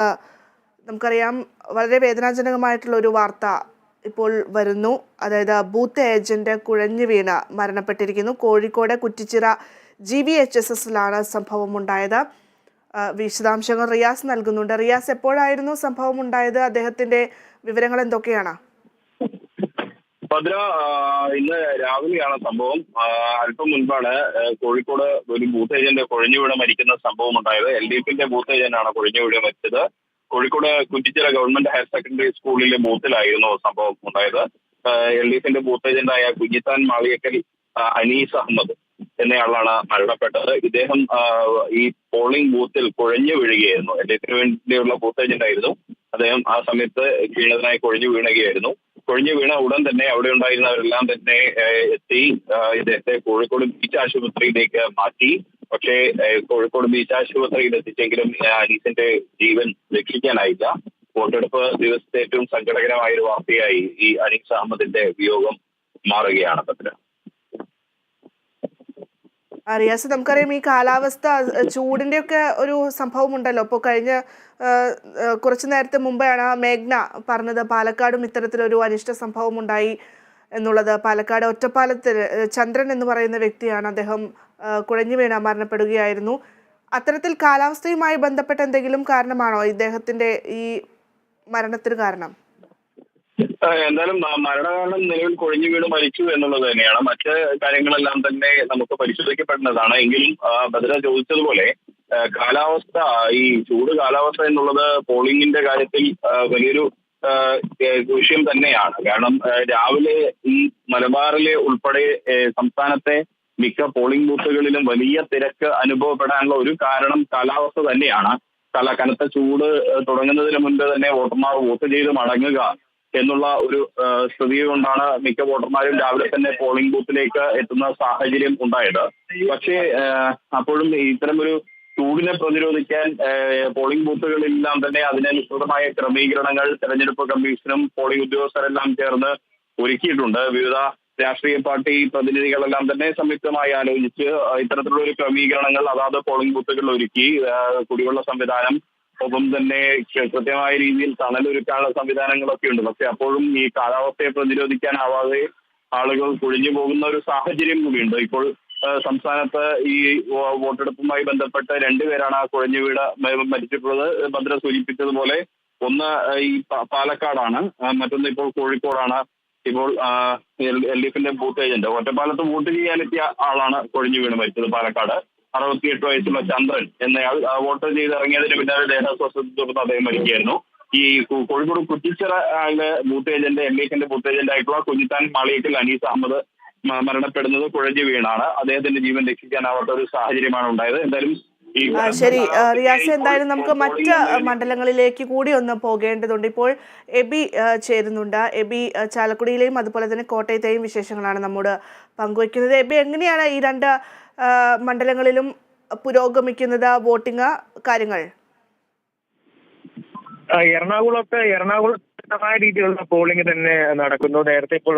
നമുക്കറിയാം വളരെ വേദനാജനകമായിട്ടുള്ള ഒരു വാർത്ത ഇപ്പോൾ വരുന്നു. അതായത് ബൂത്ത് ഏജന്റ് കുഴഞ്ഞു വീണ് മരണപ്പെട്ടിരിക്കുന്നു. Kozhikode Kuttichira G V H S എസിലാണ് സംഭവം ഉണ്ടായത് വിശദാംശങ്ങൾ റിയാസ് നൽകുന്നുണ്ട്. റിയാസ് എപ്പോഴായിരുന്നു സംഭവം ഉണ്ടായത് അദ്ദേഹത്തിന്റെ വിവരങ്ങൾ എന്തൊക്കെയാണ്? ഭദ്ര ഇന്ന് രാവിലെയാണ് സംഭവം. അല്പം മുൻപാണ് കോഴിക്കോട് ഒരു ബൂത്ത് ഏജന്റ് കുഴഞ്ഞു വീണ് മരിക്കുന്ന സംഭവം ഉണ്ടായത് എൽ ഡി എഫിന്റെ ബൂത്ത് ഏജന്റാണ് കുഴഞ്ഞു വീണ് മരിച്ചത്. Kozhikode Kuttichira government higher secondary സ്കൂളിലെ ബൂത്തിലായിരുന്നു സംഭവം ഉണ്ടായത്. എൽ ഡി എഫിന്റെ ബൂത്ത് ഏജന്റായ കുഞ്ഞിത്താൻ മാളിയക്കൽ അനീസ് അഹമ്മദ് എന്നയാളാണ് മരണപ്പെട്ടത്. ഇദ്ദേഹം ഈ പോളിംഗ് ബൂത്തിൽ കുഴഞ്ഞു വീഴുകയായിരുന്നു. എൽ ഡി എഫിന് വേണ്ടിയുള്ള ബൂത്ത് ഏജന്റ് ആയിരുന്നു അദ്ദേഹം ആ സമയത്ത് ക്ഷീണിതനായി കുഴഞ്ഞു വീണുകയായിരുന്നു. കൊഴിഞ്ഞു വീണ ഉടൻ തന്നെ അവിടെ ഉണ്ടായിരുന്നവരെല്ലാം തന്നെ എത്തി. ഇദ്ദേഹത്തെ കോഴിക്കോട് ബീച്ച് ആശുപത്രിയിലേക്ക് മാറ്റി. പക്ഷേ കോഴിക്കോട് ബീച്ച് ആശുപത്രിയിൽ എത്തിച്ചെങ്കിലും അനീസിന്റെ ജീവൻ രക്ഷിക്കാനായില്ല. വോട്ടെടുപ്പ് ദിവസത്തെ ഏറ്റവും സങ്കടകരമായ ഒരു വാർത്തയായി ഈ അനീസ് അഹമ്മദിന്റെ വിയോഗം മാറുകയാണ് പത്ര റിയാസ് നമുക്കറിയാം ഈ കാലാവസ്ഥ ഒക്കെ ഒരു സംഭവം ഉണ്ടല്ലോ ഇപ്പോൾ കഴിഞ്ഞ കുറച്ചു നേരത്തെ മുമ്പാണ് മേഘ്ന പറഞ്ഞത് പാലക്കാടും ഇത്തരത്തിലൊരു അനിഷ്ട സംഭവം ഉണ്ടായി എന്നുള്ളത്. പാലക്കാട് ഒറ്റപ്പാലത്തിൽ ചന്ദ്രൻ എന്ന് പറയുന്ന വ്യക്തിയാണ് അദ്ദേഹം കുഴഞ്ഞു വീണ മരണപ്പെടുകയായിരുന്നു. അത്തരത്തിൽ കാലാവസ്ഥയുമായി ബന്ധപ്പെട്ട എന്തെങ്കിലും കാരണമാണോ ഇദ്ദേഹത്തിന്റെ ഈ മരണത്തിന് കാരണം? എന്തായാലും മരണ മരണകാരണം നിലവിൽ കൊഴിഞ്ഞു വീട് മരിച്ചു എന്നുള്ളത് തന്നെയാണ്. മറ്റ് കാര്യങ്ങളെല്ലാം തന്നെ നമുക്ക് പരിശോധിക്കപ്പെടുന്നതാണ്. എങ്കിലും ഭദ്ര ചോദിച്ചതുപോലെ കാലാവസ്ഥ ഈ ചൂട് കാലാവസ്ഥ എന്നുള്ളത് പോളിംഗിന്റെ കാര്യത്തിൽ വലിയൊരു വിഷയം തന്നെയാണ്. കാരണം രാവിലെ ഈ മലബാറിലെ ഉൾപ്പെടെ സംസ്ഥാനത്തെ മിക്ക പോളിംഗ് ബൂത്തുകളിലും വലിയ തിരക്ക് അനുഭവപ്പെടാനുള്ള ഒരു കാരണം കാലാവസ്ഥ തന്നെയാണ്. കല കനത്ത ചൂട് തുടങ്ങുന്നതിന് മുൻപ് തന്നെ വോട്ടർമാർ വോട്ട് ചെയ്ത് മടങ്ങുക എന്നുള്ള ഒരു സ്ഥിതി കൊണ്ടാണ് മിക്ക വോട്ടർമാരും രാവിലെ തന്നെ പോളിംഗ് ബൂത്തിലേക്ക് എത്തുന്ന സാഹചര്യം ഉണ്ടായത്. പക്ഷേ അപ്പോഴും ഇത്തരം ഒരു ചൂടിനെ പ്രതിരോധിക്കാൻ പോളിംഗ് ബൂത്തുകളിലെല്ലാം തന്നെ അതിനനുസൃതമായ ക്രമീകരണങ്ങൾ തെരഞ്ഞെടുപ്പ് കമ്മീഷനും പോളിംഗ് ഉദ്യോഗസ്ഥരെല്ലാം ചേർന്ന് ഒരുക്കിയിട്ടുണ്ട്. വിവിധ രാഷ്ട്രീയ പാർട്ടി പ്രതിനിധികളെല്ലാം തന്നെ സംയുക്തമായി ആലോചിച്ച് ഇത്തരത്തിലുള്ള ഒരു ക്രമീകരണങ്ങൾ അതാത് പോളിംഗ് ബൂത്തുകളിൽ ഒരുക്കി കുടിവെള്ള സംവിധാനം ഒപ്പം തന്നെ കൃത്യമായ രീതിയിൽ തണലൊരുക്കാനുള്ള സംവിധാനങ്ങളൊക്കെ ഉണ്ട്. പക്ഷെ അപ്പോഴും ഈ കാലാവസ്ഥയെ പ്രതിരോധിക്കാനാവാതെ ആളുകൾ കുഴിഞ്ഞു പോകുന്ന ഒരു സാഹചര്യം കൂടിയുണ്ട്. ഇപ്പോൾ സംസ്ഥാനത്ത് ഈ വോട്ടെടുപ്പുമായി ബന്ധപ്പെട്ട് രണ്ടുപേരാണ് ആ കുഴഞ്ഞു വീട് മരിച്ചിട്ടുള്ളത്. ഭദ്ര സൂചിപ്പിച്ചതുപോലെ ഒന്ന് ഈ പാലക്കാടാണ്. മറ്റൊന്ന് ഇപ്പോൾ കോഴിക്കോടാണ്. ഇപ്പോൾ എൽ ഡി എഫിന്റെ ബൂത്ത് ഏജന്റ്. ഒറ്റപ്പാലത്ത് വോട്ട് ചെയ്യാനെത്തിയ ആളാണ് കൊഴിഞ്ഞു വീണ് മരിച്ചത് പാലക്കാട്. അറുപത്തിയെട്ട് വയസ്സുള്ള ചന്ദ്രൻ എന്നയാൾ വോട്ട് ചെയ്തിറങ്ങിയതിന് പിന്നാലെ ദേഹാസ്വാസ്ഥത്തെ തുടർന്ന് അദ്ദേഹം മരിക്കുകയായിരുന്നു. ഈ Kozhikode Kuttichira booth agent L D എഫിന്റെ ബൂത്ത് ഏജന്റ് ആയിട്ടുള്ള കുഞ്ഞിത്താൻ മാളിയക്കൽ അനീസ് അഹമ്മദ് മരണപ്പെടുന്നത് കുഴഞ്ഞു വീണാണ്. അദ്ദേഹത്തിന്റെ ജീവൻ രക്ഷിക്കാനാവാത്ത ഒരു സാഹചര്യമാണ് ഉണ്ടായത്. എന്തായാലും ശരി. റിയാസ് എന്തായാലും നമുക്ക് മറ്റ് മണ്ഡലങ്ങളിലേക്ക് കൂടി ഒന്ന് പോകേണ്ടതുണ്ട്. ഇപ്പോൾ എബി ചേരുന്നുണ്ട്. എബി ചാലക്കുടിയിലെയും അതുപോലെ തന്നെ കോട്ടയത്തെയും വിശേഷങ്ങളാണ് നമ്മോട് പങ്കുവയ്ക്കുന്നത്. എബി എങ്ങനെയാണ് ഈ രണ്ട് മണ്ഡലങ്ങളിലും പുരോഗമിക്കുന്നത് വോട്ടിംഗ് കാര്യങ്ങൾ? എറണാകുളത്തെ എറണാകുളത്ത് രീതിയിലുള്ള പോളിംഗ് തന്നെ നടക്കുന്നു. നേരത്തെ ഇപ്പോൾ